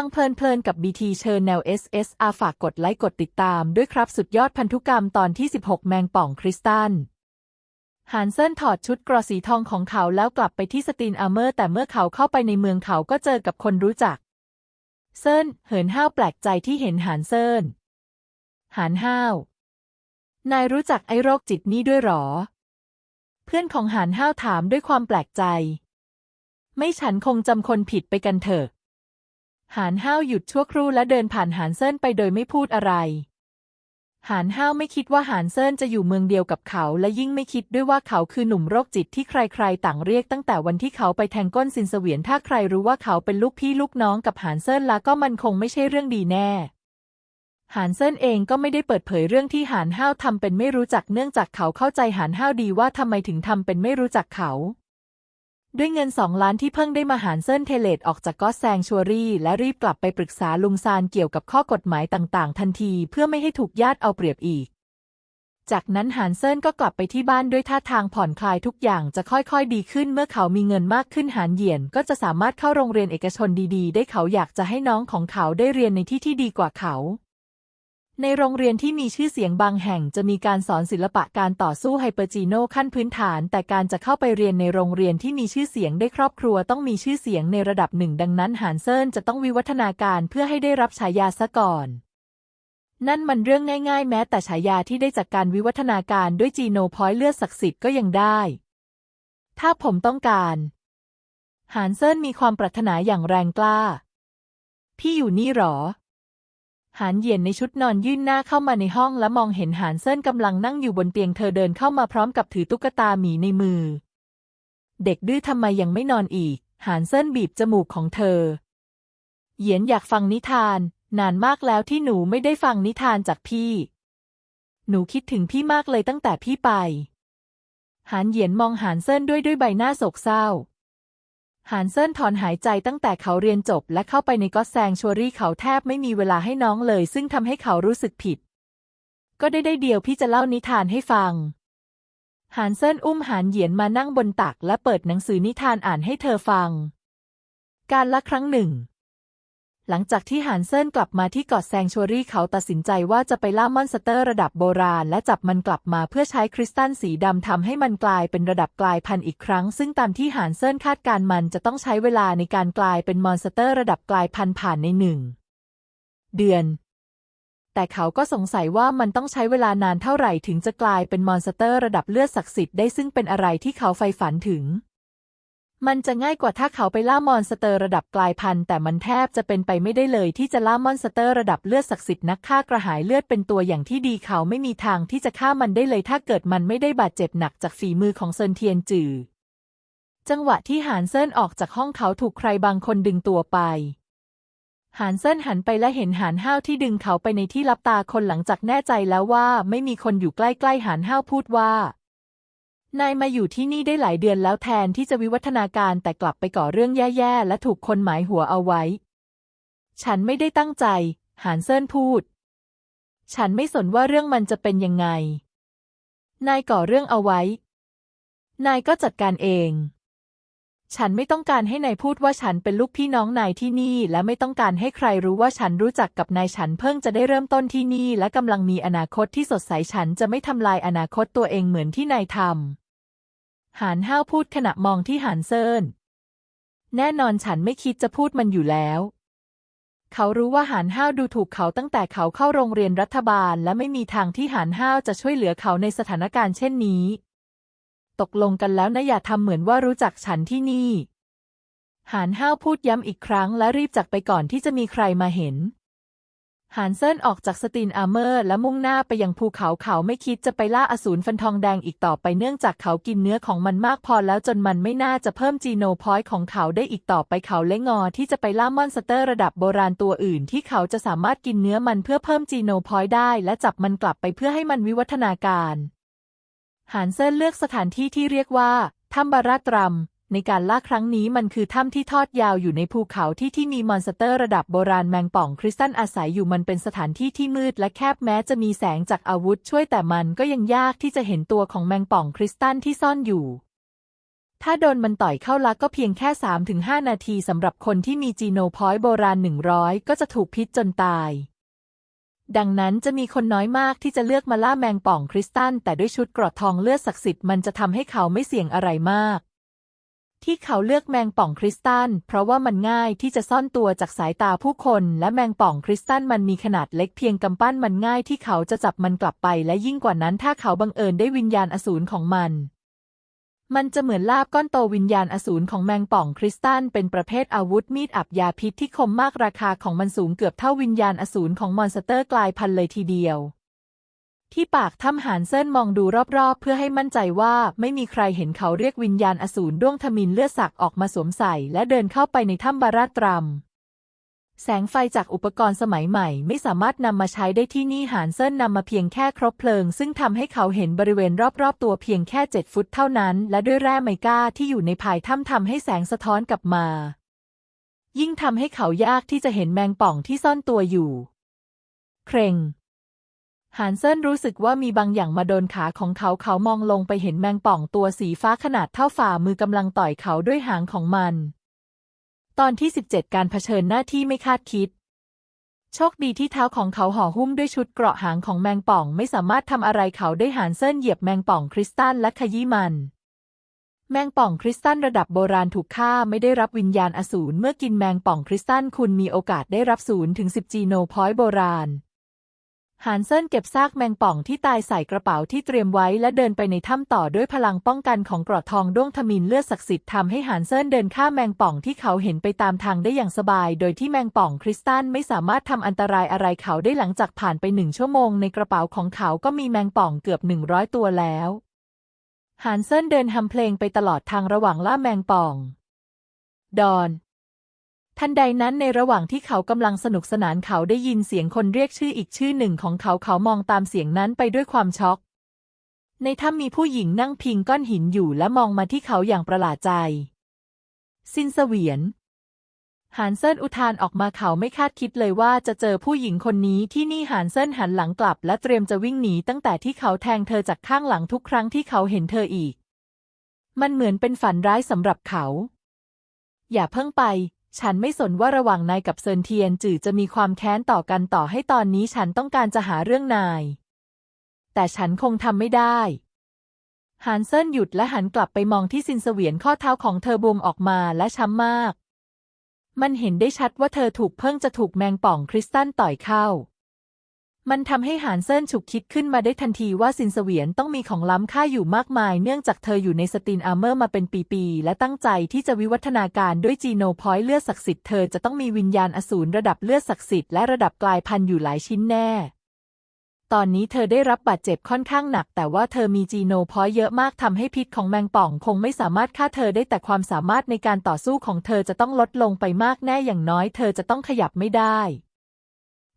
ฟังเพลินๆกับ BT เชิญแนว SSR ฝากกดไลค์กดติดตามด้วยครับสุดยอดพันธุกรรมตอนที่ 16 แมงป่องคริสตัลฮันเซนถอดชุดกรอสีทองของเขาแล้วกลับไปที่สตีนอาเมอร์แต่เมื่อเขาเข้าไปในเมืองเขาก็เจอกับคนรู้จัก เซินเหินห้าวแปลกใจที่เห็นหานเซินหานห้าว นายรู้จักไอ้โรคจิตนี่ด้วยหรอ เพื่อนของหานห้าวถามด้วยความแปลกใจ ไม่ฉันคงจำคนผิดไปกันเถอะ หานห้าวหยุดชั่วครู่และเดินผ่านหานเซินไปโดยไม่พูดอะไร หานห้าวไม่คิดว่าหานเซินจะอยู่เมืองเดียวกับเขา และยิ่งไม่คิดด้วยว่าเขาคือหนุ่มโรคจิตที่ใครๆ ต่างเรียกตั้งแต่วันที่เขาไปแทงก้นซินเสวียนถ้าใครรู้ว่าเขาเป็นลูกพี่ลูกน้องกับหานเซินแล้วก็มันคงไม่ใช่เรื่องดีแน่หานเซินเองก็ไม่ได้เปิดเผยเรื่องที่หานห้าวทำเป็นไม่รู้จักเนื่องจากเขาเข้าใจหานห้าวดีว่าทำไมถึงทำเป็นไม่รู้จักเขา ด้วยเงินสองล้านที่เพิ่งได้มาหารเซินเทเลตออกจากก็แซงชัวรี่ และรีบกลับไปปรึกษาลุงซานเกี่ยวกับข้อกฎหมายต่างๆ ทันทีเพื่อไม่ให้ถูกญาติเอาเปรียบอีก จากนั้นหานเซินก็กลับไปที่บ้านด้วยท่าทางผ่อนคลายทุกอย่างจะค่อยๆดีขึ้นเมื่อเขามีเงินมากขึ้นหานเหยียนก็จะสามารถเข้าโรงเรียนเอกชนดีๆ ได้เขาอยากจะให้น้องของเขาได้เรียนในที่ที่ดีกว่าเขา ในโรงเรียนที่มีชื่อเสียงบางแห่งจะมีการสอนศิลปะการต่อสู้ไฮเปอร์จีโนขั้นพื้นฐาน แต่การจะเข้าไปเรียนในโรงเรียนที่มีชื่อเสียงได้ครอบครัวต้องมีชื่อเสียงในระดับหนึ่ง ดังนั้นหานเซินจะต้องวิวัฒนาการเพื่อให้ได้รับฉายาซะก่อน นั่นมันเรื่องง่ายๆ แม้แต่ฉายาที่ได้จากการวิวัฒนาการด้วยจีโนพอยต์เลือดศักดิ์สิทธิ์ก็ยังได้ ถ้าผมต้องการ หานเซินมีความปรารถนาอย่างแรงกล้า พี่อยู่นี่หรอ หานเหยียนในชุดนอนยื่นหน้าเข้ามาในห้องและมองเห็นหานเซินกำลังนั่งอยู่บนเตียงเธอเดินเข้ามาพร้อมกับถือตุ๊กตาหมีในมือ เด็กดื้อทำไมยังไม่นอนอีก หานเซินบีบจมูกของเธอ เหยียนอยากฟังนิทาน นานมากแล้วที่หนูไม่ได้ฟังนิทานจากพี่ หนูคิดถึงพี่มากเลยตั้งแต่พี่ไป หานเหยียนมองหานเซินด้วยด้วยใบหน้าโศกเศร้า หานเซินถอนหายใจตั้งแต่เขาเรียนจบและเข้าไปในก็อตแซงชัวรี่เขาแทบไม่มีเวลาให้น้องเลย ซึ่งทำให้เขารู้สึกผิด ก็ได้ได้เดียวพี่จะเล่านิทานให้ฟัง หานเซินอุ้มหานเหยียนมานั่งบนตักและเปิดหนังสือนิทานอ่านให้เธอฟัง การละครั้งหนึ่ง หลังจากที่หานเซินกลับมาที่เกาะแซงชัวรี่เขาตัดสินใจว่าจะไปล่ามอนสเตอร์ระดับโบราณ และจับมันกลับมาเพื่อใช้คริสตัลสีดำทำให้มันกลายเป็นระดับกลายพันธุ์อีกครั้ง ซึ่งตามที่หานเซินคาดการณ์มันจะต้องใช้เวลาในการกลายเป็นมอนสเตอร์ระดับกลายพันธุ์ผ่านในหนึ่งเดือน แต่เขาก็สงสัยว่ามันต้องใช้เวลานานเท่าไหร่ถึงจะกลายเป็นมอนสเตอร์ระดับเลือดศักดิ์สิทธิ์ได้ซึ่งเป็นอะไรที่เขาใฝ่ฝันถึง มันจะง่ายกว่าถ้าเขาไปล่ามอนสเตอร์ระดับกลายพันธุ์แต่มันแทบจะเป็นไปไม่ได้เลยที่จะล่ามอนสเตอร์ระดับเลือดศักดิ์สิทธิ์นักฆ่ากระหายเลือดเป็นตัวอย่างที่ดีเขาไม่มีทางที่จะฆ่ามันได้เลยถ้าเกิดมันไม่ได้บาดเจ็บหนักจากฝีมือของเซินเทียนจือ จังหวะที่หานเซินออกจากห้องเขาถูกใครบางคนดึงตัวไปหานเซินหันไปและเห็นหานห้าวที่ดึงเขาไปในที่ลับตาคนหลังจากแน่ใจแล้วว่าไม่มีคนอยู่ใกล้ๆหานห้าวพูดว่า นายมาอยู่ที่นี่ได้หลายเดือนแล้วแทนที่จะวิวัฒนาการแต่กลับไปก่อเรื่องแย่ๆ และถูกคนหมายหัวเอาไว้ ฉันไม่ได้ตั้งใจ หานเซินพูด ฉันไม่สนว่าเรื่องมันจะเป็นยังไง นายก่อเรื่องเอาไว้ นายก็จัดการเอง ฉันไม่ต้องการให้นายพูดว่าฉันเป็นลูกพี่น้องนายที่นี่ และไม่ต้องการให้ใครรู้ว่าฉันรู้จักกับนายฉันเพิ่งจะได้เริ่มต้นที่นี่ และกำลังมีอนาคตที่สดใสฉันจะไม่ทำลายอนาคตตัวเองเหมือนที่นายทำ หานห้าวพูดขณะมองที่หานเซินแน่นอนฉันไม่คิดจะพูดมันอยู่แล้ว เขารู้ว่าหานห้าวดูถูกเขาตั้งแต่เขาเข้าโรงเรียนรัฐบาล และไม่มีทางที่หานห้าวจะช่วยเหลือเขาในสถานการณ์เช่นนี้ ตกลงกันแล้วนะอย่าทำเหมือนว่ารู้จักฉันที่นี่ หานห้าวพูดย้ำอีกครั้งและรีบจากไปก่อนที่จะมีใครมาเห็น หานเซินออกจากสตีนอาร์เมอร์ และมุ่งหน้าไปยังภูเขาเขาไม่คิดจะไปล่าอสูรฟันทองแดงอีกต่อไปเนื่องจากเขากินเนื้อของมันมากพอแล้วจนมันไม่น่าจะเพิ่มจีโนพอยต์ของเขาได้อีกต่อไปเขาเละงอที่จะไปล่ามอนสเตอร์ระดับโบราณตัวอื่น ที่เขาจะสามารถกินเนื้อมันเพื่อเพิ่มจีโนพอยต์ได้และจับมันกลับไปเพื่อให้มันวิวัฒนาการหานเซินเลือกสถานที่ที่เรียกว่าถ้ำบาราตรัม ในการล่าครั้งนี้มันคือถ้ำที่ทอดยาวอยู่ในภูเขาที่ที่มีมอนสเตอร์ระดับโบราณแมงป่องคริสตัลอาศัยอยู่มันเป็นสถานที่ที่มืดและแคบแม้จะมีแสงจากอาวุธช่วยแต่มันก็ยังยากที่จะเห็นตัวของแมงป่องคริสตัลที่ซ่อนอยู่ ถ้าโดนมันต่อยเข้าลักก็เพียงแค่ 3-5 นาทีสำหรับคนที่มีจีโนพอยต์โบราณ 100 ก็จะถูกพิษจนตายดังนั้นจะมีคนน้อยมากที่จะเลือกมาล่าแมงป่องคริสตัลแต่ด้วยชุดเกรอทองเลือดศักดิ์สิทธิ์มันจะทำให้เขาไม่เสี่ยงอะไรมาก ที่เขาเลือกแมงป่องคริสตัล เพราะว่ามันง่ายที่จะซ่อนตัวจากสายตาผู้คน และแมงป่องคริสตัลมันมีขนาดเล็กเพียงกำปั้นมันง่ายที่เขาจะจับมันกลับไป และยิ่งกว่านั้นถ้าเขาบังเอิญได้วิญญาณอสูรของมัน มันจะเหมือนลาบก้อนโตวิญญาณอสูรของแมงป่องคริสตัลเป็นประเภทอาวุธมีดอับยาพิษที่คมมากราคาของมันสูงเกือบเท่าวิญญาณอสูรของมอนสเตอร์กลายพันธุ์เลยทีเดียว ที่ปากถ้ำหานเซินมองดูรอบๆ เพื่อให้มั่นใจว่าไม่มีใครเห็นเขาเรียกวิญญาณอสูรด้วงทมินเลือดสักออกมาสวมใส่และเดินเข้าไปในถ้ำบาราตรัมแสงไฟจากอุปกรณ์สมัยใหม่ ไม่สามารถนำมาใช้ได้ที่นี่หานเซินนำมาเพียงแค่ครบเพลิง ซึ่งทำให้เขาเห็นบริเวณรอบๆ ตัวเพียงแค่เจ็ดฟุตเท่านั้น และด้วยแร่ไมก้าที่อยู่ในภายถ้ำทำให้แสงสะท้อนกลับมา ยิ่งทำให้เขายากที่จะเห็นแมงป่องที่ซ่อนตัวอยู่ เครง หานเซินรู้สึกว่ามีบางอย่างมาโดนขาของเขาเขามองลงไปเห็นแมงป่องตัวสีฟ้าขนาดเท่าฝ่ามือกำลังต่อยเขาด้วยหางของมัน ตอนที่ 17 การเผชิญหน้าที่ไม่คาดคิด โชคดีที่เท้าของเขาห่อหุ้มด้วยชุดเกราะหางของแมงป่องไม่สามารถทำอะไรเขาได้หานเซินเหยียบแมงป่องคริสตัลและขยี้มัน แมงป่องคริสตัลระดับโบราณถูกฆ่าไม่ได้รับวิญญาณอสูรเมื่อกินแมงป่องคริสตัลคุณมีโอกาสได้รับศูนย์ถึง10จีโนพอยต์โบราณ หานเซินเก็บซากแมงป่องที่ตายใส่กระเป๋าที่เตรียมไว้และเดินไปในถ้ำต่อด้วยพลังป้องกันของกรอดทองด้วงทมินเลือดศักดิ์สิทธิ์ทำให้หานเซินเดินข้ามแมงป่องที่เขาเห็นไปตามทางได้อย่างสบาย โดยที่แมงป่องคริสตัลไม่สามารถทำอันตรายอะไรเขาได้หลังจากผ่านไปหนึ่งชั่วโมงในกระเป๋าของเขาก็มีแมงป่องเกือบหนึ่งร้อยตัวแล้วหานเซินเดินทำเพลงไปตลอดทางระหว่างล่าแมงป่อง ดอน ทันใดนั้นในระหว่างที่เขากำลังสนุกสนานเขาได้ยินเสียงคนเรียกชื่ออีกชื่อหนึ่งของเขาเขามองตามเสียงนั้นไปด้วยความช็อก ในถ้ำมีผู้หญิงนั่งพิงก้อนหินอยู่และมองมาที่เขาอย่างประหลาดใจ ซินเสวียนหานเซินอุทานออกมาเขาไม่คาดคิดเลยว่าจะเจอผู้หญิงคนนี้ที่นี่หานเซินหันหลังกลับ และเตรียมจะวิ่งหนีตั้งแต่ที่เขาแทงเธอจากข้างหลังทุกครั้งที่เขาเห็นเธออีก มันเหมือนเป็นฝันร้ายสำหรับเขา อย่าเพิ่งไป ฉันไม่สนว่าระหว่างนายกับเซินเทียนจื่อจะมีความแค้นต่อกันต่อให้ตอนนี้ฉันต้องการจะหาเรื่องนาย แต่ฉันคงทำไม่ได้หานเซินหยุดและหันกลับไปมองที่ซินเสวียนข้อเท้าของเธอบวมออกมาและช้ำมาก มันเห็นได้ชัดว่าเธอถูกเพิ่งจะถูกแมงป่องคริสตันต่อยเข้า มันทำให้หานเซินฉุกคิดขึ้นมาได้ทันทีว่าซินเสวียนต้องมีของล้ำค่าอยู่มากมาย เนื่องจากเธออยู่ในสตีนอาร์เมอร์มาเป็นปีๆ และตั้งใจที่จะวิวัฒนาการด้วยจีโนพอยต์เลือดศักดิ์สิทธิ์เธอจะต้องมีวิญญาณอสูรระดับเลือดศักดิ์สิทธิ์และระดับกลายพันธุ์อยู่หลายชิ้นแน่ ตอนนี้เธอได้รับบาดเจ็บค่อนข้างหนัก แต่ว่าเธอมีจีโนพอยต์เยอะมากทำให้พิษของแมงป่องคงไม่สามารถฆ่าเธอได้แต่ความสามารถในการต่อสู้ของเธอจะต้องลดลงไปมากแน่อย่างน้อย เธอจะต้องขยับไม่ได้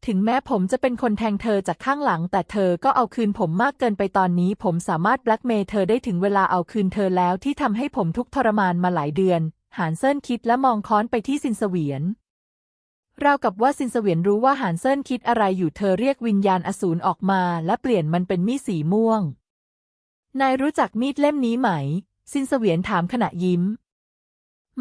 ถึงแม้ผมจะเป็นคนแทงเธอจากข้างหลัง แต่เธอก็เอาคืนผมมากเกินไปตอนนี้ ผมสามารถแบล็กเมย์เธอได้ถึงเวลาเอาคืนเธอแล้วที่ทำให้ผมทุกทรมานมาหลายเดือน หานเซินคิดและมองค้อนไปที่ซินเสวียนราวกับว่าซินเสวียนรู้ว่าหานเซินคิดอะไรอยู่เธอเรียกวิญญาณอสูรออกมาและเปลี่ยนมันเป็นมีดสีม่วง นายรู้จักมีดเล่มนี้ไหม ซินเสวียนถามขณะยิ้ม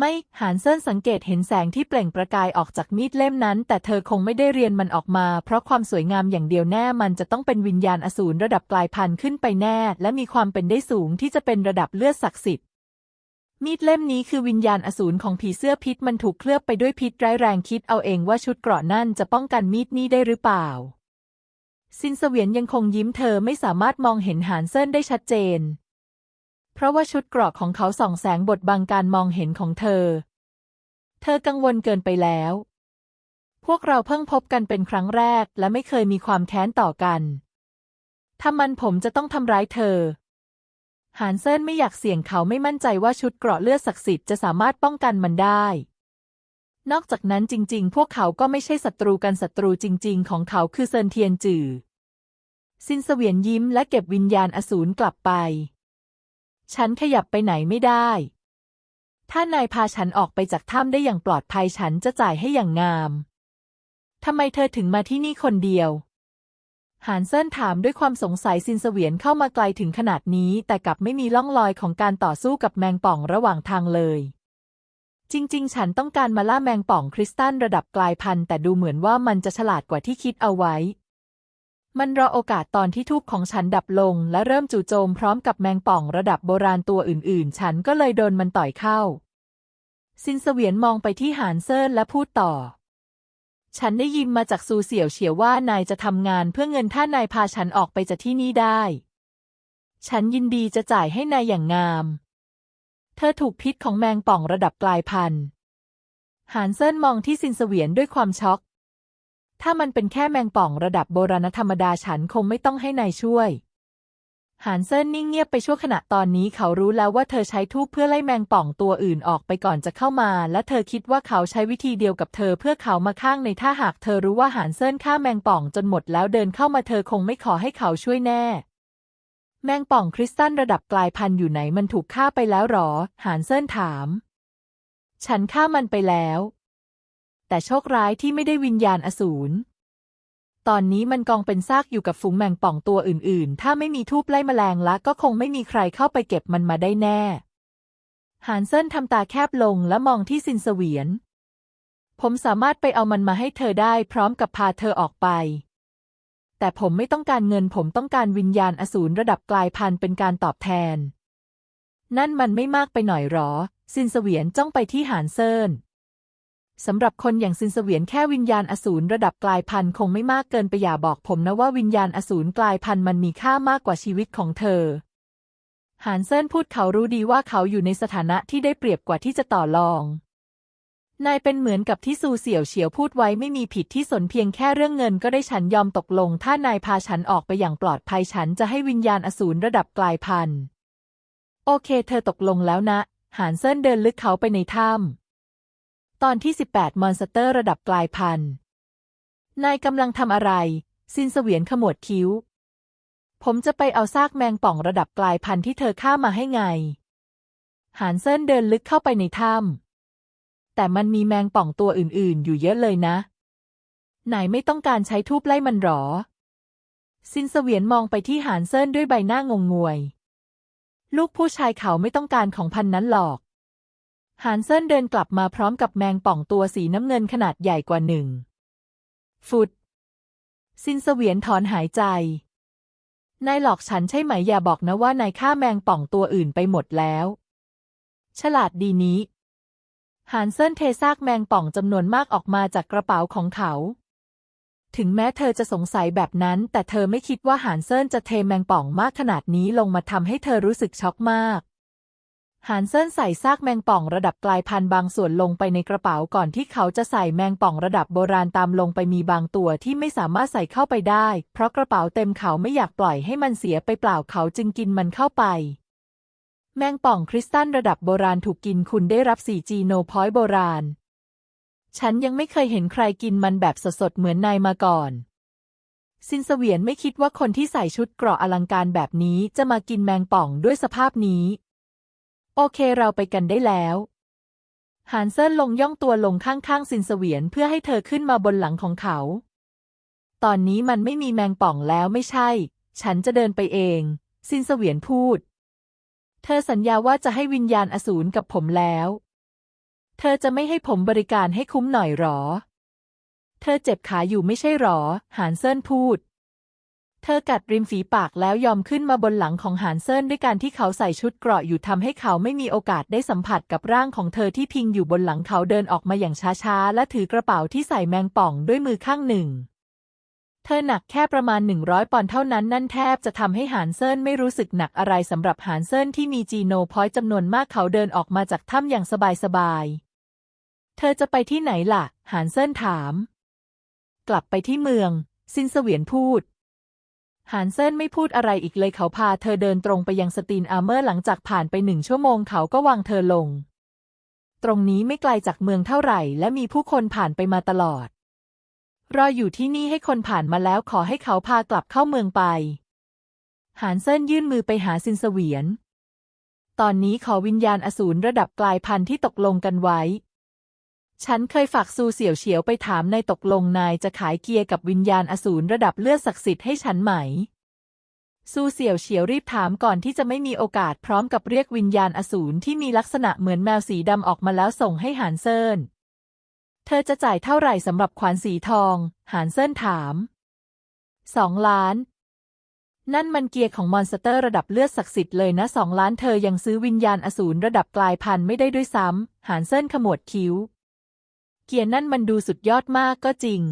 ไม่หานเซินสังเกตเห็นแสงที่เปล่งประกายออกจากมีดเล่มนั้น แต่เธอคงไม่ได้เรียนมันออกมา เพราะความสวยงามอย่างเดียวแน่มันจะต้องเป็นวิญญาณอสูรระดับกลายพันธุ์ขึ้นไปแน่ และมีความเป็นได้สูงที่จะเป็นระดับเลือดศักดิ์สิทธิ์มีดเล่มนี้คือวิญญาณอสูรของผีเสื้อพิษมันถูกเคลือบไปด้วยพิษร้ายแรงคิดเอาเองว่าชุดเกราะนั่นจะป้องกันมีดนี้ได้หรือเปล่า ซินเสวียนยังคงยิ้มเธอไม่สามารถมองเห็นหานเซินได้ชัดเจน เพราะว่าชุดเกราะของเขาส่องแสงบดบังการมองเห็นของเธอ เธอกังวลเกินไปแล้ว พวกเราเพิ่งพบกันเป็นครั้งแรกและไม่เคยมีความแค้นต่อกันถ้ามันผมจะต้องทำร้ายเธอ หานเซินไม่อยากเสี่ยงเขาไม่มั่นใจว่าชุดเกราะเลือดศักดิ์สิทธิ์จะสามารถป้องกันมันได้ นอกจากนั้นจริง ๆ พวกเขาก็ไม่ใช่ศัตรูกันศัตรูจริง ๆ ของเขาคือเซินเทียนจือ ซินเสวียนยิ้มและเก็บวิญญาณอสูรกลับไป ฉันขยับไปไหนไม่ได้ ถ้านายพาฉันออกไปจากถ้ำได้อย่างปลอดภัยฉันจะจ่ายให้อย่างงามทำไมเธอถึงมาที่นี่คนเดียว หานเซินถามด้วยความสงสัยซินเสวียนเข้ามาไกลถึงขนาดนี้ แต่กลับไม่มีล่องรอยของการต่อสู้กับแมงป่องระหว่างทางเลย จริง ๆ ฉันต้องการมาล่าแมงป่องคริสตัลระดับกลายพันธุ์แต่ดูเหมือนว่ามันจะฉลาดกว่าที่คิดเอาไว้ มันรอโอกาสตอนที่ทูบของฉันดับลง และเริ่มจู่โจมพร้อมกับแมงป่องระดับโบราณตัวอื่นๆ ฉันก็เลยโดนมันต่อยเข้า ซินเสวียนมองไปที่หานเซินและพูดต่อ ฉันได้ยินมาจากซูเสี่ยวเฉียวว่านายจะทำงานเพื่อเงินถ้านายพาฉันออกไปจากที่นี่ได้ ฉันยินดีจะจ่ายให้นายอย่างงาม เธอถูกพิษของแมงป่องระดับกลายพันธุ์หานเซินมองที่ซินเสวียนด้วยความช็อก ถ้ามันเป็นแค่แมงป่องระดับโบราณธรรมดาฉันคงไม่ต้องให้นายช่วยหานเซินนิ่งเงียบไปชั่วขณะตอนนี้เขารู้แล้วว่าเธอใช้ทูบเพื่อไล่แมงป่องตัวอื่นออกไปก่อนจะเข้ามา และเธอคิดว่าเขาใช้วิธีเดียวกับเธอเพื่อเขามาข้างในถ้าหากเธอรู้ว่าหานเซินฆ่าแมงป่องจนหมดแล้วเดินเข้ามาเธอคงไม่ขอให้เขาช่วยแน่ แมงป่องคริสตัลระดับกลายพันธุ์อยู่ไหนมันถูกฆ่าไปแล้วหรอ หานเซินถาม ฉันฆ่ามันไปแล้ว แต่โชคร้ายที่ไม่ได้วิญญาณอสูร ตอนนี้มันกองเป็นซากอยู่กับฝูงแมงป่องตัวอื่น ๆ ถ้าไม่มีทูบไล่แมลงละก็คงไม่มีใครเข้าไปเก็บมันมาได้แน่ หานเซินทำตาแคบลงและมองที่ซินเสวียน ผมสามารถไปเอามันมาให้เธอได้พร้อมกับพาเธอออกไป แต่ผมไม่ต้องการเงินผมต้องการวิญญาณอสูรระดับกลายพันธุ์เป็นการตอบแทน นั่นมันไม่มากไปหน่อยหรอ ซินเสวียนจ้องไปที่หานเซิน สำหรับคนอย่างซินเสวียนแค่วิญญาณอสูรระดับกลายพันธุ์คงไม่มากเกินไปอย่าบอกผมนะว่าวิญญาณอสูรกลายพันธุ์มันมีค่ามากกว่าชีวิตของเธอ หานเซินพูดเขารู้ดีว่าเขาอยู่ในสถานะที่ได้เปรียบกว่าที่จะต่อรอง นายเป็นเหมือนกับที่ซูเสี่ยวเฉียวพูดไว้ไม่มีผิดที่สนเพียงแค่เรื่องเงินก็ได้ฉันยอมตกลง ถ้านายพาฉันออกไปอย่างปลอดภัยฉันจะให้วิญญาณอสูรระดับกลายพันธุ์ โอเค เธอตกลงแล้วนะ หานเซินเดินลึกเขาไปในถ้ำ ตอนที่ 18 มอนสเตอร์ระดับกลายพันธุ์ นายกำลังทำอะไร ซินเสวียนขมวดคิ้ว ผมจะไปเอาซากแมงป่องระดับกลายพันธุ์ที่เธอฆ่ามาให้ไง หานเซินเดินลึกเข้าไปในถ้ำแต่มันมีแมงป่องตัวอื่นๆ อยู่เยอะเลยนะนายไม่ต้องการใช้ทูบไล่มันหรอ ซินเสวียนมองไปที่หานเซินด้วยใบหน้างงงวย ลูกผู้ชายเขาไม่ต้องการของพันนั้นหรอก หานเซินเดินกลับมาพร้อมกับแมงป่องตัวสีน้ำเงินขนาดใหญ่กว่าหนึ่ง ฟุตซินเสวียนถอนหายใจ นายหลอกฉันใช่ไหมอย่าบอกนะว่านายฆ่าแมงป่องตัวอื่นไปหมดแล้ว ฉลาดดีนี้ หานเซินเทซากแมงป่องจำนวนมากออกมาจากกระเป๋าของเขา ถึงแม้เธอจะสงสัยแบบนั้น แต่เธอไม่คิดว่าหานเซินจะเทแมงป่องมากขนาดนี้ลงมาทำให้เธอรู้สึกช็อกมาก หานเซินใส่ซากแมงป่องระดับกลายพันธุ์บางส่วนลงไปในกระเป๋าก่อนที่เขาจะใส่แมงป่องระดับโบราณตามลงไปมีบางตัวที่ไม่สามารถใส่เข้าไปได้ เพราะกระเป๋าเต็มเขาไม่อยากปล่อยให้มันเสียไปเปล่าเขาจึงกินมันเข้าไป แมงป่องคริสตัลระดับโบราณถูกกินคุณได้รับ 4G โนพอยต์โบราณ ฉันยังไม่เคยเห็นใครกินมันแบบสดๆเหมือนนายมาก่อนซินเสวียนไม่คิดว่าคนที่ใส่ชุดเกราะอลังการแบบนี้จะมากินแมงป่องด้วยสภาพนี้ โอเคเราไปกันได้แล้วหานเซินลงย่องตัวลงข้างๆซินเสวียนเพื่อให้เธอขึ้นมาบนหลังของเขา ตอนนี้มันไม่มีแมงป่องแล้วไม่ใช่ ฉันจะเดินไปเอง ซินเสวียนพูด เธอสัญญาว่าจะให้วิญญาณอสูรกับผมแล้ว เธอจะไม่ให้ผมบริการให้คุ้มหน่อยหรอ เธอเจ็บขาอยู่ไม่ใช่หรอ หานเซินพูด เธอกัดริมฝีปากแล้วยอมขึ้นมาบนหลังของหานเซินด้วยการที่เขาใส่ชุดเกราะอยู่ทำให้เขาไม่มีโอกาสได้สัมผัสกับร่างของเธอที่พิงอยู่บนหลังเขาเดินออกมาอย่างช้าๆ และถือกระเป๋าที่ใส่แมงป่องด้วยมือข้างหนึ่ง เธอหนักแค่ประมาณ 100 ปอนด์เท่านั้นนั่นแทบจะทำให้หานเซินไม่รู้สึกหนักอะไรสำหรับหานเซินที่มีจีโนพอยต์จำนวนมากเขาเดินออกมาจากถ้ำอย่างสบายๆ เธอจะไปที่ไหนล่ะ หานเซินถาม กลับไปที่เมือง ซินเสวียนพูด หานเซินไม่พูดอะไรอีกเลยเขาพาเธอเดินตรงไปยังสตีนอาร์เมอร์หลังจากผ่านไปหนึ่งชั่วโมงเขาก็วางเธอลง ตรงนี้ไม่ไกลจากเมืองเท่าไหร่ และมีผู้คนผ่านไปมาตลอด รออยู่ที่นี่ให้คนผ่านมาแล้วขอให้เขาพากลับเข้าเมืองไป หานเซินยื่นมือไปหาซินเสวียน ตอนนี้ขอวิญญาณอสูรระดับกลายพันธุ์ที่ตกลงกันไว้ ฉันเคยฝากซูเสี่ยวเฉียวไปถามนายตกลงนายจะขายเกียร์กับวิญญาณอสูรระดับเลือดศักดิ์สิทธิ์ให้ฉันไหม ซูเสี่ยวเฉียวรีบถามก่อนที่จะไม่มีโอกาสพร้อมกับเรียกวิญญาณอสูรที่มีลักษณะเหมือนแมวสีดำออกมาแล้วส่งให้หานเซินเธอจะจ่ายเท่าไหร่สำหรับขวานสีทอง หานเซินถามสองล้าน นั่นมันเกียร์ของมอนสเตอร์ระดับเลือดศักดิ์สิทธิ์เลยนะสองล้านเธอยังซื้อวิญญาณอสูรระดับกลายพันธุ์ไม่ได้ด้วยซ้ำหานเซินขมวดคิ้ว เกียร์นั่นมันดูสุดยอดมากก็จริง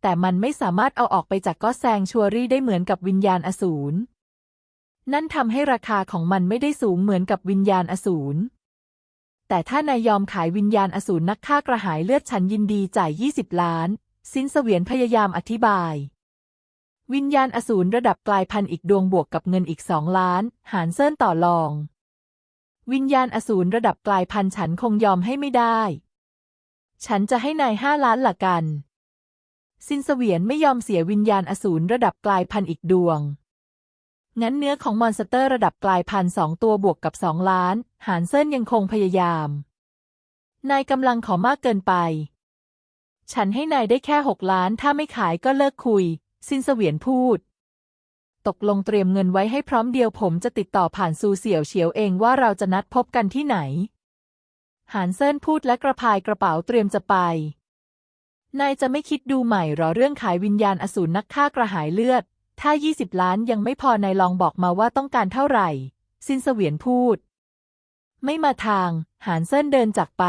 แต่มันไม่สามารถเอาออกไปจากก็แซงชัวรี่ได้เหมือนกับวิญญาณอสูร นั่นทำให้ราคาของมันไม่ได้สูงเหมือนกับวิญญาณอสูร แต่ถ้านายยอมขายวิญญาณอสูรนักฆ่ากระหายเลือดฉันยินดีจ่าย 20 ล้าน สินเสวียนพยายามอธิบาย วิญญาณอสูรระดับกลายพันธุ์อีกดวงบวกกับเงินอีกสองล้าน หารเซินต่อรอง วิญญาณอสูรระดับกลายพันธุ์ฉันคงยอมให้ไม่ได้ ฉันจะให้นายห้าล้านละกันสินเสวียนไม่ยอมเสียวิญญาณอสูรระดับกลายพันธุ์อีกดวง งั้นเนื้อของมอนสเตอร์ระดับกลายพันธุ์สองตัวบวกกับสองล้าน หานเซินยังคงพยายาม นายกำลังขอมากเกินไป ฉันให้นายได้แค่หกล้านถ้าไม่ขายก็เลิกคุยสินเสวียนพูด ตกลงเตรียมเงินไว้ให้พร้อมเดียวผมจะติดต่อผ่านซูเสี่ยวเฉียวเองว่าเราจะนัดพบกันที่ไหน หานเซินพูดและกระพายกระเป๋าเตรียมจะไป นายจะไม่คิดดูใหม่หรอเรื่องขายวิญญาณอสูรนักฆ่ากระหายเลือด ถ้า 20 ล้านยังไม่พอนายลองบอกมาว่าต้องการเท่าไหร่ สินเสวียนพูด ไม่มาทาง หานเซินเดินจากไป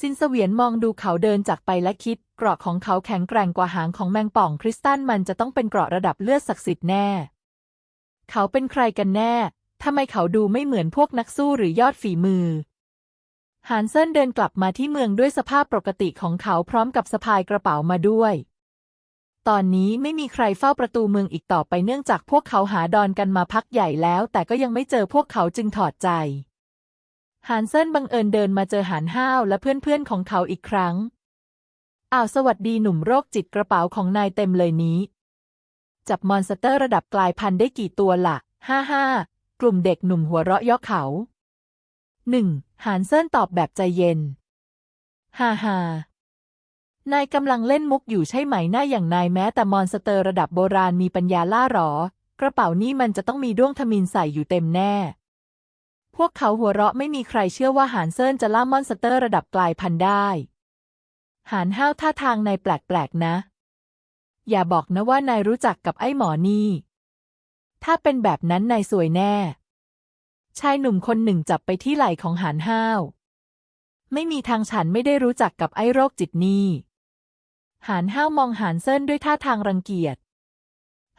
สินเสวียนมองดูเขาเดินจากไปและคิด เกราะของเขาแข็งแกร่งกว่าหางของแมงป่องคริสตัลมันจะต้องเป็นเกราะระดับเลือดศักดิ์สิทธิ์แน่ เขาเป็นใครกันแน่ทำไมเขาดูไม่เหมือนพวกนักสู้หรือยอดฝีมือ หานเซินเดินกลับมาที่เมืองด้วยสภาพปกติของเขาพร้อมกับสะพายกระเป๋ามาด้วย ตอนนี้ไม่มีใครเฝ้าประตูเมืองอีกต่อไปเนื่องจากพวกเขาหาดอนกันมาพักใหญ่แล้ว แต่ก็ยังไม่เจอพวกเขาจึงถอดใจหานเซินบังเอิญเดินมาเจอหานห้าวและเพื่อนๆของเขาอีกครั้ง อ้าวสวัสดีหนุ่มโรคจิตกระเป๋าของนายเต็มเลยนี้ จับมอนสเตอร์ระดับกลายพันธุ์ได้กี่ตัวละ่ะห้าห้ากลุ่มเด็กหนุ่มหัวเราะย่อเขา หนึ่งหานเซินตอบแบบใจเย็น ฮ่าฮ่านายกำลังเล่นมุกอยู่ใช่ไหมหน้าอย่างนายแม้แต่มอนสเตอร์ระดับโบราณมีปัญญาล่าหรอ กระเป๋านี้มันจะต้องมีด้วงทมินใส่อยู่เต็มแน่ พวกเขาหัวเราะไม่มีใครเชื่อว่าหานเซินจะล่ามอนสเตอร์ระดับกลายพันธุ์ได้ หานห้าวท่าทางนายแปลกๆนะ อย่าบอกนะว่านายรู้จักกับไอ้หมอนี่ ถ้าเป็นแบบนั้นนายสวยแน่ ชายหนุ่มคนหนึ่งจับไปที่ไหล่ของหานห้าว ไม่มีทางฉันไม่ได้รู้จักกับไอ้โรคจิตนี่หานห้าวมองหานเซินด้วยท่าทางรังเกียจ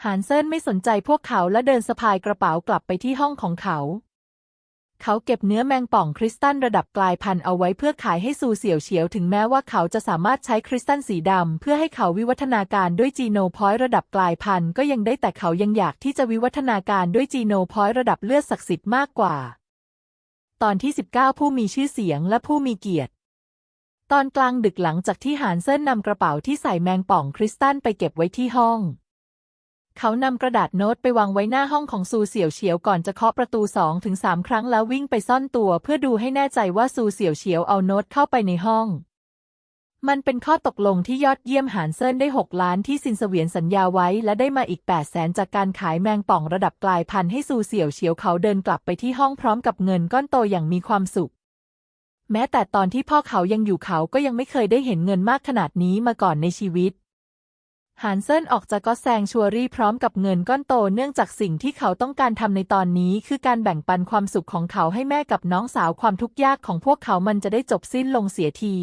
หานเซินไม่สนใจพวกเขาและเดินสะพายกระเป๋ากลับไปที่ห้องของเขา เขาเก็บเนื้อแมงป่องคริสตัลระดับกลายพันธุ์เอาไว้เพื่อขายให้ซูเสี่ยวเฉียวถึงแม้ว่าเขาจะสามารถใช้คริสตัลสีดำเพื่อให้เขาวิวัฒนาการด้วยจีโนพอยต์ระดับกลายพันธุ์ก็ยังได้แต่เขายังอยากที่จะวิวัฒนาการด้วยจีโนพอยต์ระดับเลือดศักดิ์สิทธิ์มากกว่า ตอนที่ 19 ผู้มีชื่อเสียงและผู้มีเกียรติ ตอนกลางดึกหลังจากที่หานเซินนำกระเป๋าที่ใส่แมงป่องคริสตัลไปเก็บไว้ที่ห้อง เขานำกระดาษโน้ตไปวางไว้หน้าห้องของซูเสี่ยวเฉียวก่อนจะเคาะประตูสองถึงสามครั้งแล้ววิ่งไปซ่อนตัว เพื่อดูให้แน่ใจว่าซูเสี่ยวเฉียวเอาโน้ตเข้าไปในห้อง มันเป็นข้อตกลงที่ยอดเยี่ยมหานเซินได้ 6 ล้านที่ซินเสวียนสัญญาไว้ และได้มาอีก8 0 0แสนจากการขายแมงป่องระดับกลายพันธุ์ให้ซูเสี่ยวเฉียวเขาเดินกลับไปที่ห้องพร้อมกับเงินก้อนโตอย่างมีความสุขแม้แต่ตอนที่พ่อเขายังอยู่เขาก็ยังไม่เคยได้เห็นเงินมากขนาดนี้มาก่อนในชีวิต หานเซินออกจากก็แซงชัวรี่พร้อมกับเงินก้อนโตเนื่องจากสิ่งที่เขาต้องการทำในตอนนี้ คือการแบ่งปันความสุขของเขาให้แม่กับน้องสาวความทุกข์ยากของพวกเขามันจะได้จบสิ้นลงเสียที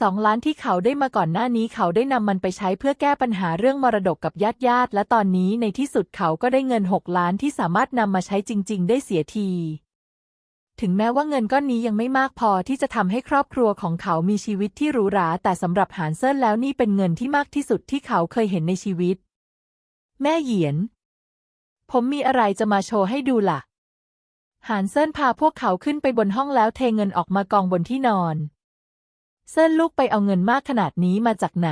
สองล้านที่เขาได้มาก่อนหน้านี้เขาได้นำมันไปใช้เพื่อแก้ปัญหาเรื่องมรดกกับญาติญาติและตอนนี้ในที่สุดเขาก็ได้เงินหกล้านที่สามารถนำมาใช้จริง ๆ ได้เสียที ถึงแม้ว่าเงินก้อนนี้ยังไม่มากพอที่จะทำให้ครอบครัวของเขามีชีวิตที่หรูหรา แต่สำหรับหานเซินแล้วนี่เป็นเงินที่มากที่สุดที่เขาเคยเห็นในชีวิต แม่เหยียน ผมมีอะไรจะมาโชว์ให้ดูล่ะ หานเซินพาพวกเขาขึ้นไปบนห้องแล้วเทเงินออกมากองบนที่นอน เซินลูกไปเอาเงินมากขนาดนี้มาจากไหน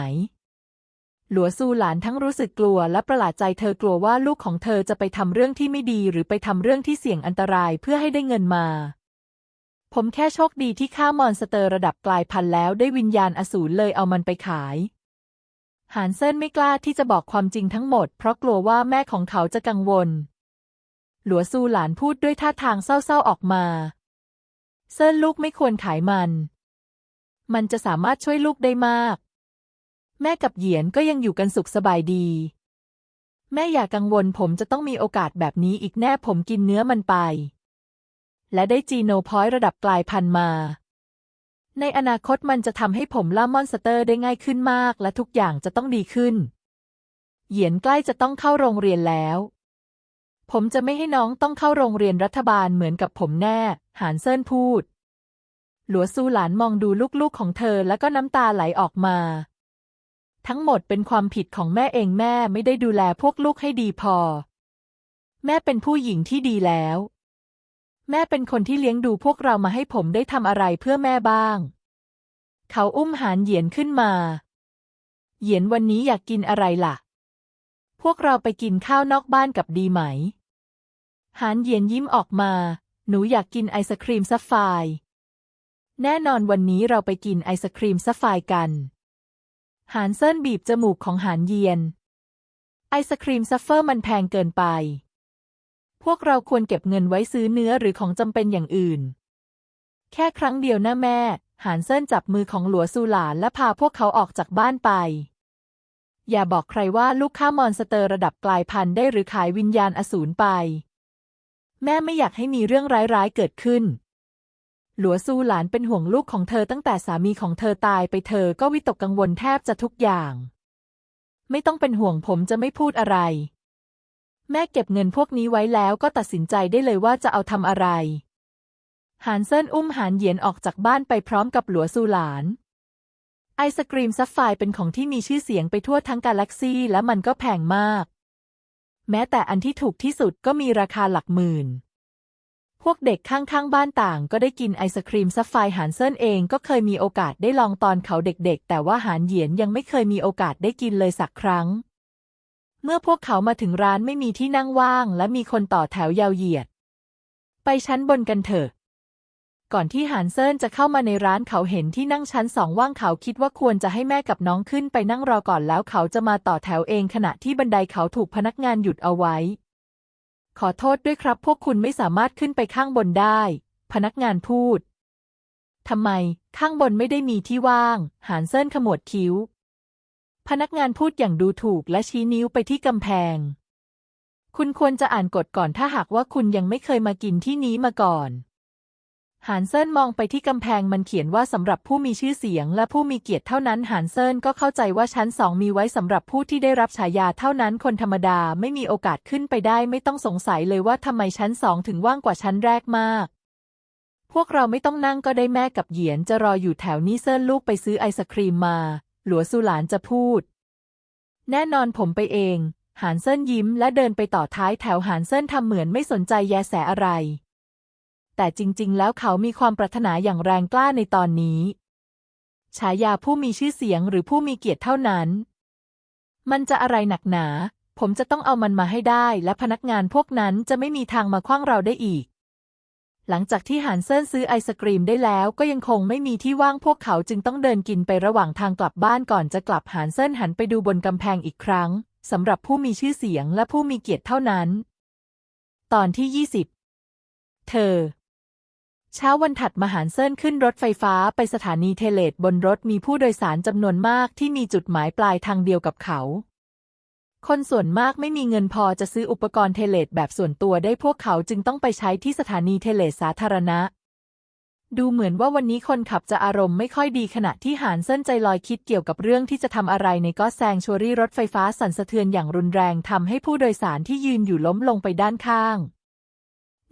หลัวซูหลานทั้งรู้สึกกลัวและประหลาดใจเธอกลัวว่าลูกของเธอจะไปทำเรื่องที่ไม่ดีหรือไปทำเรื่องที่เสี่ยงอันตรายเพื่อให้ได้เงินมา ผมแค่โชคดีที่ฆ่ามอนสเตอร์ระดับกลายพันธุ์แล้วได้วิญญาณอสูรเลยเอามันไปขาย หานเซินไม่กล้าที่จะบอกความจริงทั้งหมด เพราะกลัวว่าแม่ของเขาจะกังวล หลัวซูหลานพูดด้วยท่าทางเศร้าๆออกมา เซินลูกไม่ควรขายมัน มันจะสามารถช่วยลูกได้มาก แม่กับเหยียนก็ยังอยู่กันสุขสบายดี แม่อย่ากังวลผมจะต้องมีโอกาสแบบนี้อีกแน่ผมกินเนื้อมันไป และได้จีโนพอยต์ระดับกลายพันธุ์มา ในอนาคตมันจะทำให้ผมล่ามอนสเตอร์ได้ง่ายขึ้นมาก และทุกอย่างจะต้องดีขึ้น เหยียนใกล้จะต้องเข้าโรงเรียนแล้ว ผมจะไม่ให้น้องต้องเข้าโรงเรียนรัฐบาลเหมือนกับผมแน่ หานเซินพูด หลัวซูหลานมองดูลูกๆของเธอแล้วก็น้ำตาไหลออกมา ทั้งหมดเป็นความผิดของแม่เองแม่ไม่ได้ดูแลพวกลูกให้ดีพอ แม่เป็นผู้หญิงที่ดีแล้ว แม่เป็นคนที่เลี้ยงดูพวกเรามาให้ผมได้ทำอะไรเพื่อแม่บ้าง เขาอุ้มหานเหยียนขึ้นมา เหยียนวันนี้อยากกินอะไรล่ะ พวกเราไปกินข้าวนอกบ้านกับดีไหม หานเหยียนยิ้มออกมา หนูอยากกินไอศครีมซัฟไฟแน่นอนวันนี้เราไปกินไอศครีมซัฟไฟกัน หานเซินบีบจมูกของหานเยียน ไอศครีมซัฟเฟอร์มันแพงเกินไป พวกเราควรเก็บเงินไว้ซื้อเนื้อหรือของจำเป็นอย่างอื่น แค่ครั้งเดียวนะแม่ หานเซินจับมือของหลัวซูหลานและพาพวกเขาออกจากบ้านไป อย่าบอกใครว่าลูกฆ่ามอนสเตอร์ระดับกลายพันธุ์ได้หรือขายวิญญาณอสูรไป แม่ไม่อยากให้มีเรื่องร้ายๆเกิดขึ้น หลัวซูหลานเป็นห่วงลูกของเธอตั้งแต่สามีของเธอตายไปเธอก็วิตกกังวลแทบจะทุกอย่าง ไม่ต้องเป็นห่วงผมจะไม่พูดอะไร แม่เก็บเงินพวกนี้ไว้แล้วก็ตัดสินใจได้เลยว่าจะเอาทำอะไร หานเซินอุ้มหานเหยียนออกจากบ้านไปพร้อมกับหลัวซูหลาน ไอศกรีมซัฟไฟเป็นของที่มีชื่อเสียงไปทั่วทั้งกาแล็กซี่และมันก็แพงมาก แม้แต่อันที่ถูกที่สุดก็มีราคาหลักหมื่น พวกเด็กข้างๆบ้านต่างก็ได้กินไอศครีมซัฟไฟหานเซินเองก็เคยมีโอกาสได้ลองตอนเขาเด็กๆ แต่ว่าหานเหยียนยังไม่เคยมีโอกาสได้กินเลยสักครั้ง เมื่อพวกเขามาถึงร้านไม่มีที่นั่งว่าง และมีคนต่อแถวยาวเหยียด ไปชั้นบนกันเถอะ ก่อนที่หานเซินจะเข้ามาในร้านเขาเห็นที่นั่งชั้นสองว่างเขาคิดว่าควรจะให้แม่กับน้องขึ้นไปนั่งรอก่อนแล้วเขาจะมาต่อแถวเองขณะที่บันไดเขาถูกพนักงานหยุดเอาไว้ ขอโทษด้วยครับ พวกคุณไม่สามารถขึ้นไปข้างบนได้ พนักงานพูด ทำไม ข้างบนไม่ได้มีที่ว่าง หานเซินขมวดคิ้ว พนักงานพูดอย่างดูถูกและชี้นิ้วไปที่กำแพง คุณควรจะอ่านกฎก่อนถ้าหากว่าคุณยังไม่เคยมากินที่นี้มาก่อน หานเซินมองไปที่กำแพงมันเขียนว่าสำหรับผู้มีชื่อเสียงและผู้มีเกียรติเท่านั้นหานเซินก็เข้าใจว่าชั้นสองมีไว้สำหรับผู้ที่ได้รับฉายาเท่านั้นคนธรรมดาไม่มีโอกาสขึ้นไปได้ไม่ต้องสงสัยเลยว่าทำไมชั้นสองถึงว่างกว่าชั้นแรกมาก พวกเราไม่ต้องนั่งก็ได้แม่กับเหยียนจะรออยู่แถวนี้เซินลูกไปซื้อไอศครีมมา หลัวสุหลานจะพูด แน่นอนผมไปเอง หานเซินยิ้มและเดินไปต่อท้ายแถวหานเซินทำเหมือนไม่สนใจแยแสอะไร แต่จริง ๆ แล้วเขามีความปรารถนาอย่างแรงกล้าในตอนนี้ ฉายาผู้มีชื่อเสียงหรือผู้มีเกียรติเท่านั้น มันจะอะไรหนักหนา ผมจะต้องเอามันมาให้ได้ และพนักงานพวกนั้นจะไม่มีทางมาคว้างเราได้อีก หลังจากที่หานเซินซื้อไอศกรีมได้แล้วก็ยังคงไม่มีที่ว่างพวกเขาจึงต้องเดินกินไประหว่างทางกลับบ้านก่อนจะกลับหานเซินหันไปดูบนกำแพงอีกครั้งสำหรับผู้มีชื่อเสียงและผู้มีเกียรติเท่านั้น ตอนที่ 20 เธอ เช้าวันถัดมาหานเซินขึ้นรถไฟฟ้าไปสถานีเทเลตบนรถมีผู้โดยสารจำนวนมากที่มีจุดหมายปลายทางเดียวกับเขา คนส่วนมากไม่มีเงินพอจะซื้ออุปกรณ์เทเลตแบบส่วนตัวได้พวกเขาจึงต้องไปใช้ที่สถานีเทเลตสาธารณะ ดูเหมือนว่าวันนี้คนขับจะอารมณ์ไม่ค่อยดีขณะที่หานเส้นใจลอยคิดเกี่ยวกับเรื่องที่จะทำอะไรในก็แซงชัวรี่รถไฟฟ้าสั่นสะเทือนอย่างรุนแรงทำให้ผู้โดยสารที่ยืนอยู่ล้มลงไปด้านข้าง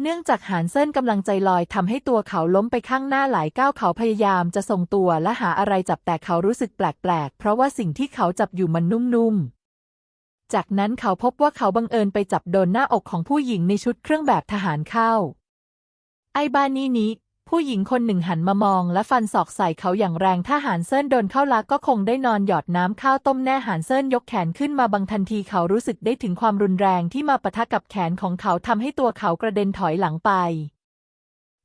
เนื่องจากหานเส้นกำลังใจลอยทำให้ตัวเขาล้มไปข้างหน้าหลายก้าวเขาพยายามจะทรงตัวและหาอะไรจับแต่เขารู้สึกแปลกๆ เพราะว่าสิ่งที่เขาจับอยู่มันนุ่มๆ จากนั้นเขาพบว่าเขาบังเอิญไปจับโดนหน้าอกของผู้หญิงในชุดเครื่องแบบทหารเข้า ไอ้บ้านนี่นี้ ผู้หญิงคนหนึ่งหันมามองและฟันศอกใส่เขาอย่างแรงถ้าหานเซินโดนเข้าลักก็คงได้นอนหยอดน้ำข้าวต้มแน่หานเซินยกแขนขึ้นมาบังทันทีเขารู้สึกได้ถึงความรุนแรงที่มาปะทะกับแขนของเขาทำให้ตัวเขากระเด็นถอยหลังไป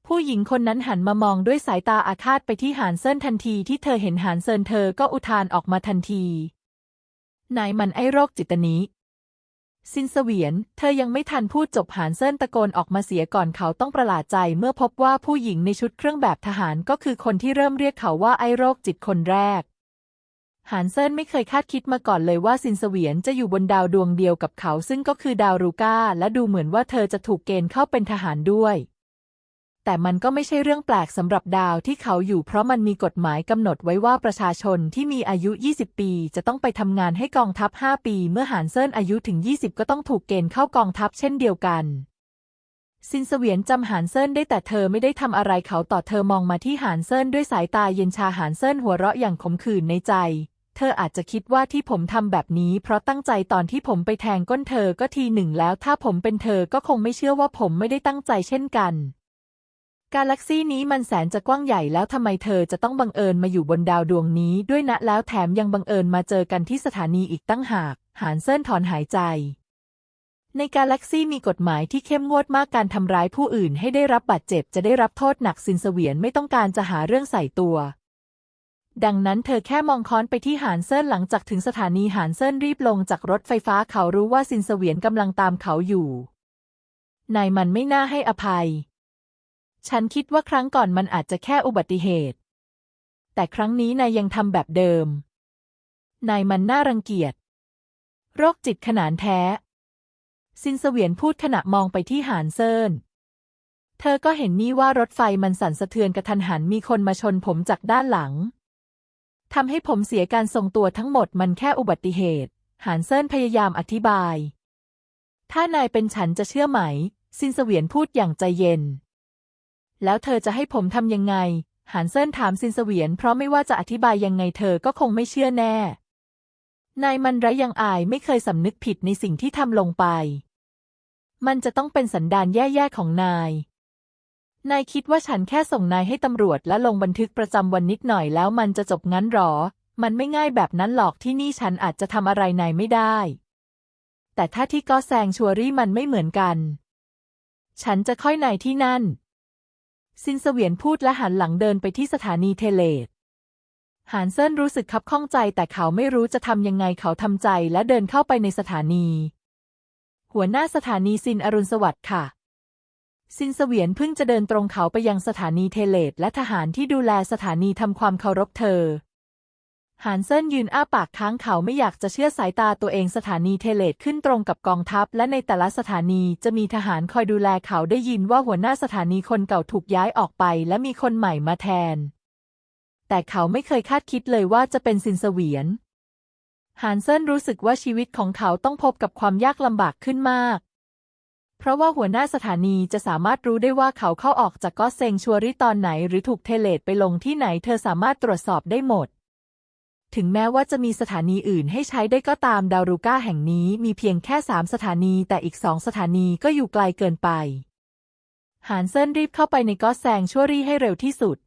ผู้หญิงคนนั้นหันมามองด้วยสายตาอาฆาตไปที่หานเซินทันทีที่เธอเห็นหานเซินเธอก็อุทานออกมาทันทีนายมันไอ้โรคจิตนี้ ซินเสวียน เธอยังไม่ทันพูดจบหานเซินตะโกนออกมาเสียก่อนเขาต้องประหลาดใจเมื่อพบว่าผู้หญิงในชุดเครื่องแบบทหารก็คือคนที่เริ่มเรียกเขาว่าไอ้โรคจิตคนแรก หานเซินไม่เคยคาดคิดมาก่อนเลยว่าซินเสวียนจะอยู่บนดาวดวงเดียวกับเขาซึ่งก็คือดาวรูก้า และดูเหมือนว่าเธอจะถูกเกณฑ์เข้าเป็นทหารด้วย แต่มันก็ไม่ใช่เรื่องแปลกสำหรับดาวที่เขาอยู่เพราะมันมีกฎหมายกำหนดไว้ว่าประชาชนที่มีอายุ 20 ปี จะต้องไปทำงานให้กองทัพ 5 ปี เมื่อหานเซินอายุถึง 20 ก็ต้องถูกเกณฑ์เข้ากองทัพเช่นเดียวกัน ซินเสวียนจำหานเซินได้แต่เธอไม่ได้ทำอะไรเขาต่อเธอมองมาที่หานเซินด้วยสายตาเย็นชาหานเซินหัวเราะอย่างขมขื่นในใจ เธออาจจะคิดว่าที่ผมทำแบบนี้ เพราะตั้งใจตอนที่ผมไปแทงก้นเธอก็ทีหนึ่งแล้ว ถ้าผมเป็นเธอก็คงไม่เชื่อว่าผมไม่ได้ตั้งใจเช่นกัน กาแล็กซี่นี้มันแสนจะกว้างใหญ่แล้วทำไมเธอจะต้องบังเอิญมาอยู่บนดาวดวงนี้ด้วยนะแล้วแถมยังบังเอิญมาเจอกันที่สถานีอีกตั้งหาก หานเซินถอนหายใจ ในกาแล็กซี่มีกฎหมายที่เข้มงวดมากการทำร้ายผู้อื่นให้ได้รับบาดเจ็บจะได้รับโทษหนักซินเสวียนไม่ต้องการจะหาเรื่องใส่ตัว ดังนั้นเธอแค่มองค้อนไปที่หานเซินหลังจากถึงสถานีหานเซินรีบลงจากรถไฟฟ้าเขารู้ว่าซินเสวียนกำลังตามเขาอยู่นายมันไม่น่าให้อภัย ฉันคิดว่าครั้งก่อนมันอาจจะแค่อุบัติเหตุ แต่ครั้งนี้นายยังทำแบบเดิม นายมันน่ารังเกียจ โรคจิตขนานแท้ ซินเสวียนพูดขณะมองไปที่หานเซินเธอก็เห็นนี่ว่ารถไฟมันสั่นสะเทือนกระทันหันมีคนมาชนผมจากด้านหลังทำให้ผมเสียการทรงตัวทั้งหมดมันแค่อุบัติเหตุ หานเซินพยายามอธิบาย ถ้านายเป็นฉันจะเชื่อไหม ซินเสวียนพูดอย่างใจเย็น แล้วเธอจะให้ผมทำยังไง หานเซินถามซินเสวียน เพราะไม่ว่าจะอธิบายยังไงเธอก็คงไม่เชื่อแน่ นายมันไรยังอายไม่เคยสำนึกผิดในสิ่งที่ทำลงไป มันจะต้องเป็นสันดานแย่ๆของนาย นายคิดว่าฉันแค่ส่งนายให้ตำรวจและลงบันทึกประจำวันนิดหน่อยแล้วมันจะจบงั้นหรอ มันไม่ง่ายแบบนั้นหรอกที่นี่ฉันอาจจะทำอะไรนายไม่ได้ แต่ถ้าที่ก็แซงชัวรี่มันไม่เหมือนกัน ฉันจะค่อยนายที่นั่น ซินเสวียนพูดและหันหลังเดินไปที่สถานีเทเลตหานเซินรู้สึกคับข้องใจแต่เขาไม่รู้จะทำยังไงเขาทำใจและเดินเข้าไปในสถานี หัวหน้าสถานีซินอรุณสวัสดิ์ค่ะ ซินเสวียนเพิ่งจะเดินตรงเขาไปยังสถานีเทเลตและทหารที่ดูแลสถานีทำความเคารพเธอ หานเซินยืนอ้าปากค้างเขาไม่อยากจะเชื่อสายตาตัวเองสถานีเทเลตขึ้นตรงกับกองทัพ และในแต่ละสถานีจะมีทหารคอยดูแลเขาได้ยินว่าหัวหน้าสถานีคนเก่าถูกย้ายออกไป และมีคนใหม่มาแทน แต่เขาไม่เคยคาดคิดเลยว่าจะเป็นซินเสวียนหานเซินรู้สึกว่าชีวิตของเขาต้องพบกับความยากลำบากขึ้นมาก เพราะว่าหัวหน้าสถานีจะสามารถรู้ได้ว่าเขาเข้าออกจากก็เซงชัวริตอนไหน หรือถูกเทเลตไปลงที่ไหน เธอสามารถตรวจสอบได้หมด ถึงแม้ว่าจะมีสถานีอื่นให้ใช้ได้ก็ตามดารูก้าแห่งนี้มีเพียงแค่สามสถานี แต่อีกสองสถานีก็อยู่ไกลเกินไป หานเซินรีบเข้าไปในก็แซงชัวรี่ให้เร็วที่สุด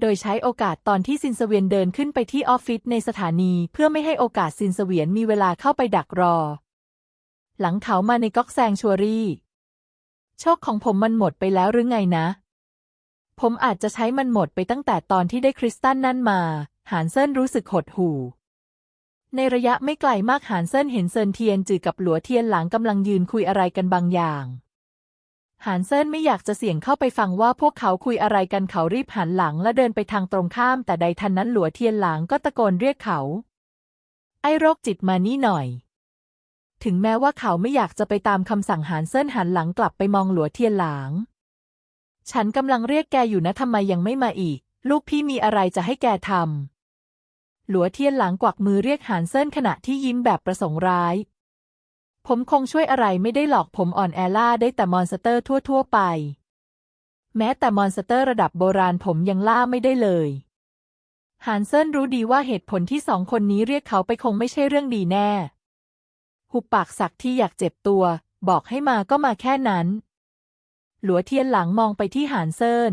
โดยใช้โอกาสตอนที่ซินเสเวียนเดินขึ้นไปที่ออฟฟิศในสถานีเพื่อไม่ให้โอกาสซินเสเวียนมีเวลาเข้าไปดักรอ หลังเขามาในก๊อกแซงชัวรี่ โชคของผมมันหมดไปแล้วหรือไงนะ ผมอาจจะใช้มันหมดไปตั้งแต่ตอนที่ได้คริสตัลนั่นมา หานเซินรู้สึกหดหู่ ในระยะไม่ไกลมากหานเซินเห็นเซินเทียนจือกับหลัวเทียนหลังกำลังยืนคุยอะไรกันบางอย่างหานเซินไม่อยากจะเสี่ยงเข้าไปฟังว่าพวกเขาคุยอะไรกันเขารีบหันหลังและเดินไปทางตรงข้าม แต่ใดทันนั้นหลัวเทียนหลังก็ตะโกนเรียกเขา ไอ้โรคจิตมานี่หน่อย ถึงแม้ว่าเขาไม่อยากจะไปตามคำสั่งหานเซินหันหลังกลับไปมองหลัวเทียนหลางฉันกำลังเรียกแกอยู่นะทำไมยังไม่มาอีก ลูกพี่มีอะไรจะให้แกทำหลัวเทียนหลังกวักมือเรียกหานเซินขณะที่ยิ้มแบบประสงค์ร้าย ผมคงช่วยอะไรไม่ได้หรอกผมอ่อนแอล่าได้แต่มอนสเตอร์ทั่ว ๆ ไป แม้แต่มอนสเตอร์ระดับโบราณผมยังล่าไม่ได้เลยหานเซินรู้ดีว่าเหตุผลที่สองคนนี้เรียกเขาไปคงไม่ใช่เรื่องดีแน่ หุบปากสักที่อยากเจ็บตัว บอกให้มาก็มาแค่นั้น หลัวเทียนหลังมองไปที่หานเซิน